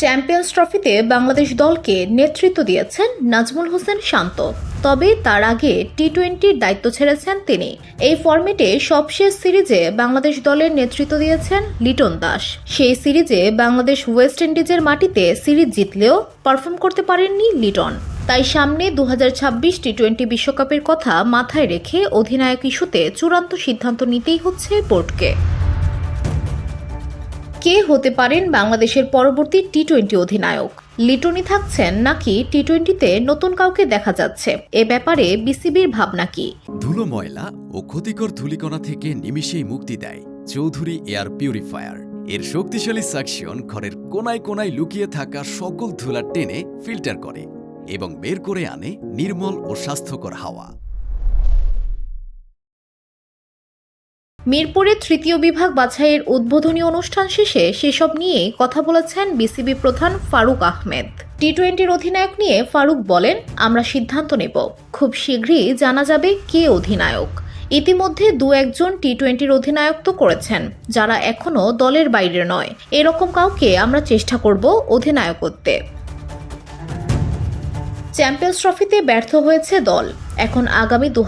Champions ট্রফিতে বাংলাদেশ দলকে নেতৃত্ব দিয়েছেন নাজমুল হোসেন শান্ত। তবে তার আগে টি টোয়েন্টির দায়িত্ব ছেড়েছেন তিনি। এই ফরম্যাটে সবশেষ সিরিজে বাংলাদেশ দলের নেতৃত্ব দিয়েছেন লিটন দাস। সেই সিরিজে বাংলাদেশ ওয়েস্ট ইন্ডিজের মাটিতে সিরিজ জিতলেও পারফর্ম করতে পারেননি লিটন। তাই সামনে দু টি টোয়েন্টি বিশ্বকাপের কথা মাথায় রেখে অধিনায়ক ইস্যুতে চূড়ান্ত সিদ্ধান্ত নিতেই হচ্ছে বোর্ডকে। কে হতে পারেন বাংলাদেশের পরবর্তী টি টোয়েন্টি অধিনায়ক? লিটনই থাকছেন নাকি টি টোয়েন্টিতে নতুন কাউকে দেখা যাচ্ছে? এ ব্যাপারে বিসিবির ভাবনা কি? ধুলো ময়লা ও ক্ষতিকর ধূলিকণা থেকে নিমিষেই মুক্তি দেয় চৌধুরী এয়ার পিউরিফায়ার। এর শক্তিশালী সাকশন ঘরের কোনায় কোনায় লুকিয়ে থাকা সকল ধুলা টেনে ফিল্টার করে এবং বের করে আনে নির্মল ও স্বাস্থ্যকর হাওয়া। মিরপুরের তৃতীয় বিভাগ বাছাইয়ের উদ্বোধনী অনুষ্ঠান শেষে সেসব নিয়ে কথা বলেছেন বিসিবি প্রধান ফারুক আহমেদ। টি টোয়েন্টির অধিনায়ক নিয়ে ফারুক বলেন, আমরা সিদ্ধান্ত নেব। খুব শীঘ্রই জানা যাবে কে অধিনায়ক। ইতিমধ্যে দু একজন টি টোয়েন্টির অধিনায়ক তো করেছেন, যারা এখনও দলের বাইরে নয়। এরকম কাউকে আমরা চেষ্টা করব অধিনায়কত্বে। চ্যাম্পিয়ন্স ট্রফিতে ব্যর্থ হয়েছে দল। এখন আগামী দু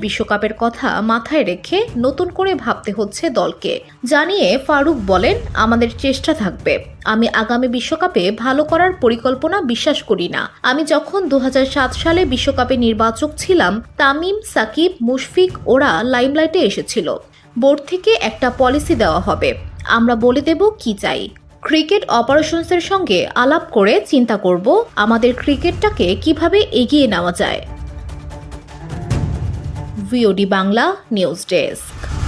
বিশ্বকাপের কথা মাথায় রেখে নতুন করে ভাবতে হচ্ছে দলকে। জানিয়ে ফারুক বলেন, আমাদের চেষ্টা থাকবে। আমি আগামী বিশ্বকাপে ভালো করার পরিকল্পনা বিশ্বাস করি না। আমি যখন দু হাজার সাত সালে বিশ্বকাপে নির্বাচক ছিলাম, তামিম, সাকিব, মুশফিক ওরা লাইমলাইটে এসেছিল। বোর্ড থেকে একটা পলিসি দেওয়া হবে। আমরা বলে দেব কি চাই। ক্রিকেট অপারেশনসের সঙ্গে আলাপ করে চিন্তা করব আমাদের ক্রিকেটটাকে কীভাবে এগিয়ে নেওয়া যায়। VOD Bangla news desk.